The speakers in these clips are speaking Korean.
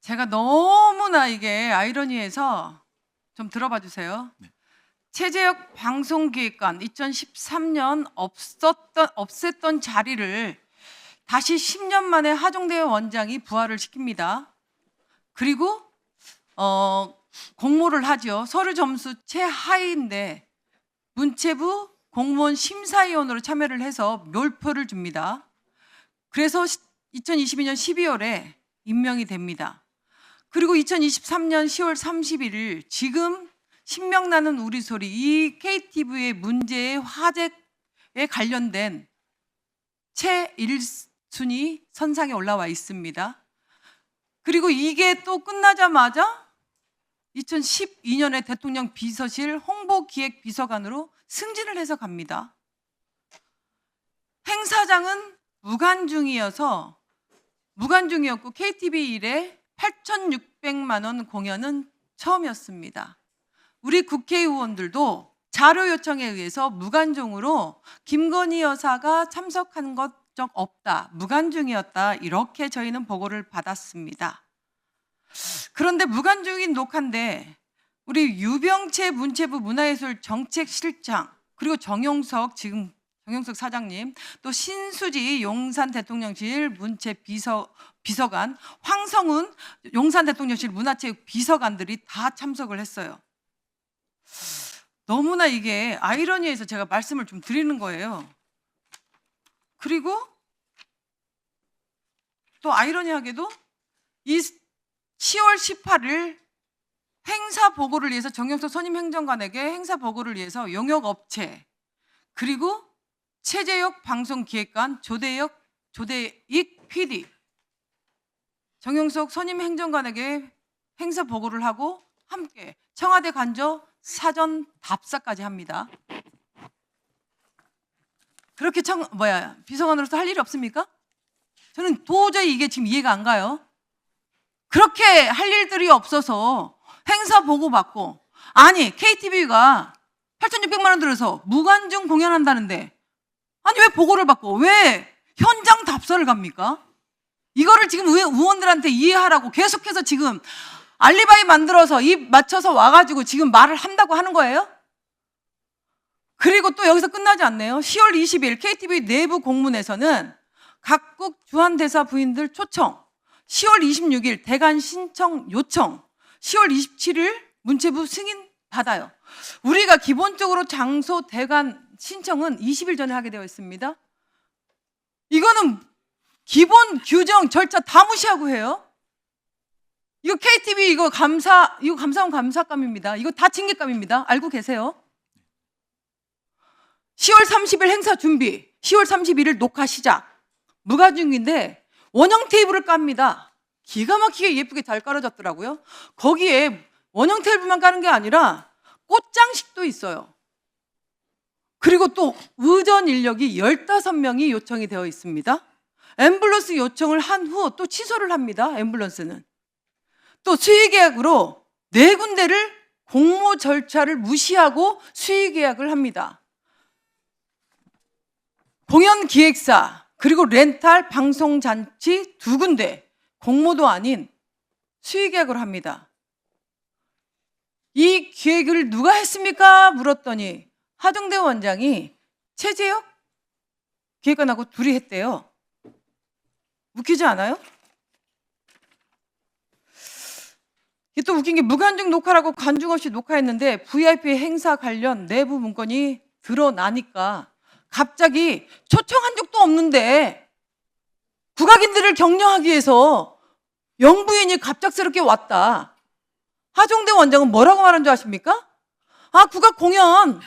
제가 너무나 이게 아이러니해서 좀 들어봐 주세요. 네. 최재혁 방송기획관 2013년 없었던 없앴던 자리를 다시 10년 만에 하정대 원장이 부활을 시킵니다. 그리고 어, 공모를 하죠. 서류 점수 최하위인데 문체부 공무원 심사위원으로 참여를 해서 묘표를 줍니다. 그래서 2022년 12월에 임명이 됩니다. 그리고 2023년 10월 31일 지금 신명나는 우리 소리 이 KTV의 문제의 화제에 관련된 최1순위 선상에 올라와 있습니다. 그리고 이게 또 끝나자마자 2012년에 대통령 비서실 홍보기획 비서관으로 승진을 해서 갑니다. 행사장은 무관중이어서 무관중이었고 KTV 일에 8,600만 원 공연은 처음이었습니다. 우리 국회의원들도 자료 요청에 의해서 무관중으로 김건희 여사가 참석한 것 적 없다. 무관중이었다. 이렇게 저희는 보고를 받았습니다. 그런데 무관중인 녹화인데 우리 유병채 문체부 문화예술 정책실장 그리고 정용석 지금 정용석 사장님 또 신수지 용산 대통령실 문체 비서 비서관 황성훈 용산 대통령실 문화체육 비서관들이 다 참석을 했어요. 너무나 이게 아이러니해서 제가 말씀을 좀 드리는 거예요. 그리고 또 아이러니하게도 이 10월 18일 행사 보고를 위해서 정영석 선임 행정관에게 행사 보고를 위해서 용역 업체 그리고 최재혁 방송기획관 조대혁 조대익 PD 정영석 선임 행정관에게 행사 보고를 하고 함께 청와대 간저 사전 답사까지 합니다. 그렇게 청 뭐야 비서관으로서 할 일이 없습니까? 저는 도저히 이게 지금 이해가 안 가요. 그렇게 할 일들이 없어서 행사 보고 받고 아니 KTV가 8,600만 원 들여서 무관중 공연한다는데 아니 왜 보고를 받고 왜 현장 답사를 갑니까? 이거를 지금 의- 의원들한테 이해하라고 계속해서 지금 알리바이 만들어서 입 맞춰서 와가지고 지금 말을 한다고 하는 거예요? 그리고 또 여기서 끝나지 않네요. 10월 20일 KTV 내부 공문에서는 각국 주한대사 부인들 초청, 10월 26일 대관 신청 요청, 10월 27일 문체부 승인 받아요. 우리가 기본적으로 장소 대관 신청은 20일 전에 하게 되어 있습니다. 이거는 기본 규정 절차 다 무시하고 해요. 이거 KTV 이거 감사 이거 감사원 감사감입니다. 이거 다 징계감입니다. 알고 계세요? 10월 30일 행사 준비, 10월 31일 녹화 시작. 무가 중인데 원형 테이블을 깝니다. 기가 막히게 예쁘게 잘 깔아졌더라고요. 거기에 원형 테이블만 까는 게 아니라 꽃장식도 있어요. 그리고 또 의전 인력이 15명이 요청이 되어 있습니다. 앰뷸런스 요청을 한 후 또 취소를 합니다. 앰뷸런스는. 또 수의계약으로 네 군데를 공모 절차를 무시하고 수의계약을 합니다. 공연 기획사 그리고 렌탈 방송 잔치 두 군데 공모도 아닌 수의계약을 합니다. 이 기획을 누가 했습니까? 물었더니 하정대 원장이 최재혁 기획관하고 둘이 했대요. 웃기지 않아요? 이게 또 웃긴 게 무관중 녹화라고 관중 없이 녹화했는데 VIP 행사 관련 내부 문건이 드러나니까 갑자기 초청한 적도 없는데 국악인들을 격려하기 위해서 영부인이 갑작스럽게 왔다. 하종대 원장은 뭐라고 말한 줄 아십니까? 아, 국악 공연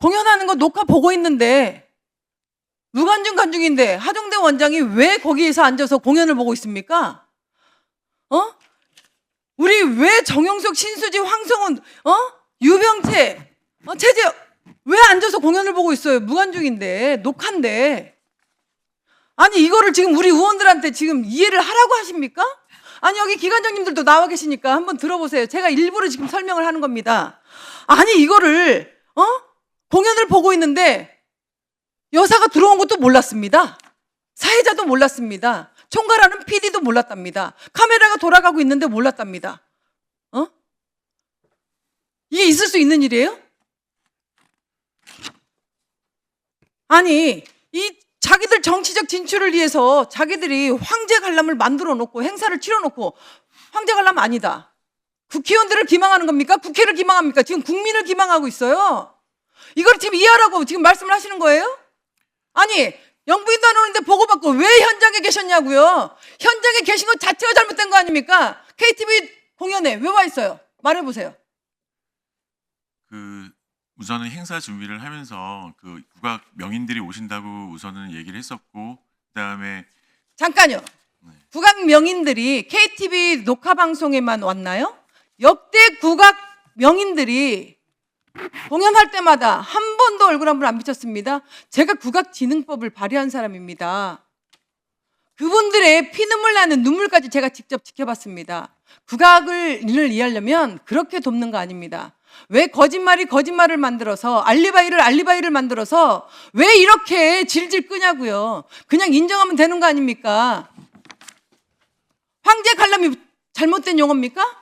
공연하는 거 녹화 보고 있는데 무관중 관중인데 하종대 원장이 왜 거기에서 앉아서 공연을 보고 있습니까? 어? 우리 왜 정영석, 신수지, 황성훈, 어? 유병채, 어? 최재혁 왜 앉아서 공연을 보고 있어요? 무관중인데 녹화인데 아니 이거를 지금 우리 의원들한테 지금 이해를 하라고 하십니까? 아니 여기 기관장님들도 나와 계시니까 한번 들어보세요. 제가 일부러 지금 설명을 하는 겁니다. 아니 이거를 어 공연을 보고 있는데 여사가 들어온 것도 몰랐습니다. 사회자도 몰랐습니다. 총괄하는 PD도 몰랐답니다. 카메라가 돌아가고 있는데 몰랐답니다. 어? 이게 있을 수 있는 일이에요? 아니, 이 자기들 정치적 진출을 위해서 자기들이 황제 관람을 만들어 놓고 행사를 치러 놓고 황제 관람 아니다. 국회의원들을 기망하는 겁니까? 국회를 기망합니까? 지금 국민을 기망하고 있어요. 이걸 지금 이해하라고 지금 말씀을 하시는 거예요? 아니, 영부인도 안 오는데 보고받고 왜 현장에 계셨냐고요? 현장에 계신 것 자체가 잘못된 거 아닙니까? KTV 공연에 왜 와 있어요? 말해보세요. 그 우선은 행사 준비를 하면서 그 국악 명인들이 오신다고 우선은 얘기를 했었고 그다음에 잠깐요. 국악 명인들이 KTV 녹화 방송에만 왔나요? 역대 국악 명인들이 공연할 때마다 한 번도 얼굴 한 번 안 비쳤습니다. 제가 국악진흥법을 발의한 사람입니다. 그분들의 피눈물 나는 눈물까지 제가 직접 지켜봤습니다. 국악을 을 이해하려면 그렇게 돕는 거 아닙니다. 왜 거짓말이 거짓말을 만들어서 알리바이를 알리바이를 만들어서 왜 이렇게 질질 끄냐고요. 그냥 인정하면 되는 거 아닙니까? 황제 관람이 잘못된 용어입니까?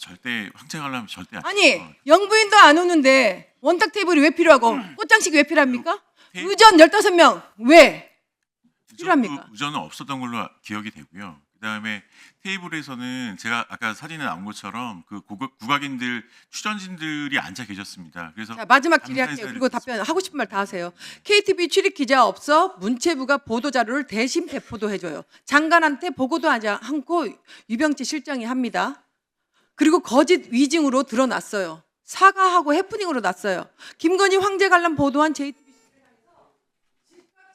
절대 관람 절대 안 아니 해요. 영부인도 안 오는데 원탁 테이블이 왜 필요하고 꽃장식이 왜 필요합니까? 테이- 의전 15명 왜? 필요합니까? 우전, 우전은 없었던 걸로 기억이 되고요. 그다음에 테이블에서는 제가 아까 사진에 나온 것처럼 그 국악, 국악인들 출연진들이 앉아 계셨습니다. 그래서 자 마지막 질의할게요. 그리고 답변 하고 싶은 말 다 하세요. KTV 출입 기자 없어 문체부가 보도 자료를 대신 배포도 해줘요. 장관한테 보고도 하지 않고 유병치 실장이 합니다. 그리고 거짓 위증으로 드러났어요. 사과하고 해프닝으로 났어요. 김건희 황제 관람 보도한 JTBC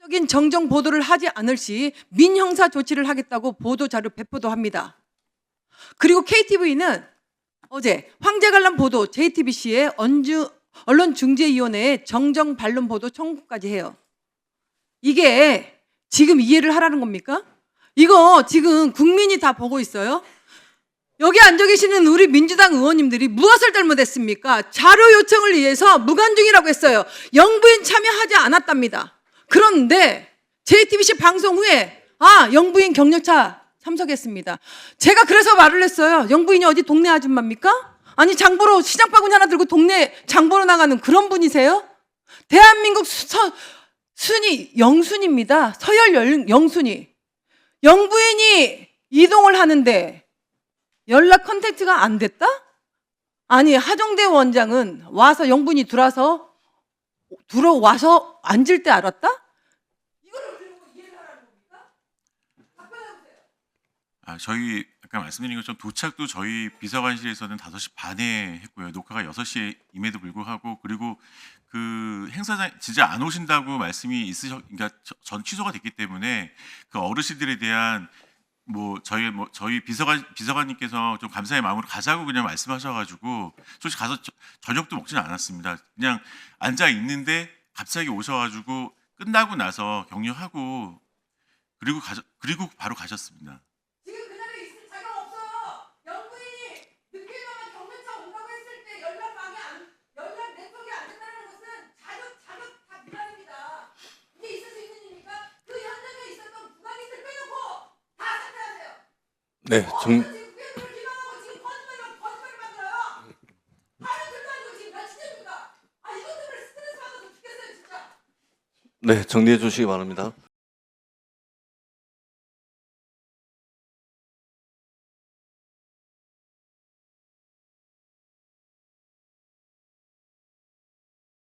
적인 정정 보도를 하지 않을 시 민형사 조치를 하겠다고 보도 자료 배포도 합니다. 그리고 KTV는 어제 황제 관람 보도 JTBC의 언주 언론중재위원회에 정정 반론 보도 청구까지 해요. 이게 지금 이해를 하라는 겁니까? 이거 지금 국민이 다 보고 있어요. 여기 앉아 계시는 우리 민주당 의원님들이 무엇을 잘못했습니까? 자료 요청을 위해서 무관중이라고 했어요. 영부인 참여하지 않았답니다. 그런데 JTBC 방송 후에 아 영부인 격려차 참석했습니다. 제가 그래서 말을 했어요. 영부인이 어디 동네 아줌마입니까? 아니 장보러 시장 바구니 하나 들고 동네 장보러 나가는 그런 분이세요? 대한민국 수, 서, 순위 영순입니다. 서열 열- 영순위. 영부인이 이동을 하는데 연락 컨택트가 안 됐다? 아니 하정대 원장은 와서 영분이 들어와서 들어와서 앉을 때 알았다? 아, 저희 아까 말씀드린 것처럼 도착도 저희 비서관실에서는 5시 반에 했고요. 녹화가 6시에 임에도 불구하고 그리고 그 행사장 진짜 안 오신다고 말씀이 있으셨 그러니까 저- 전 취소가 됐기 때문에 그 어르신들에 대한 뭐 저희 뭐 저희 비서관 비서관님께서 좀 감사의 마음으로 가자고 그냥 말씀하셔가지고 솔직히 가서 저, 저녁도 먹지는 않았습니다. 그냥 앉아 있는데 갑자기 오셔가지고 끝나고 나서 격려하고 그리고 가리고 바로 가셨습니다. 진짜. 네, 정리해 주시기 바랍니다.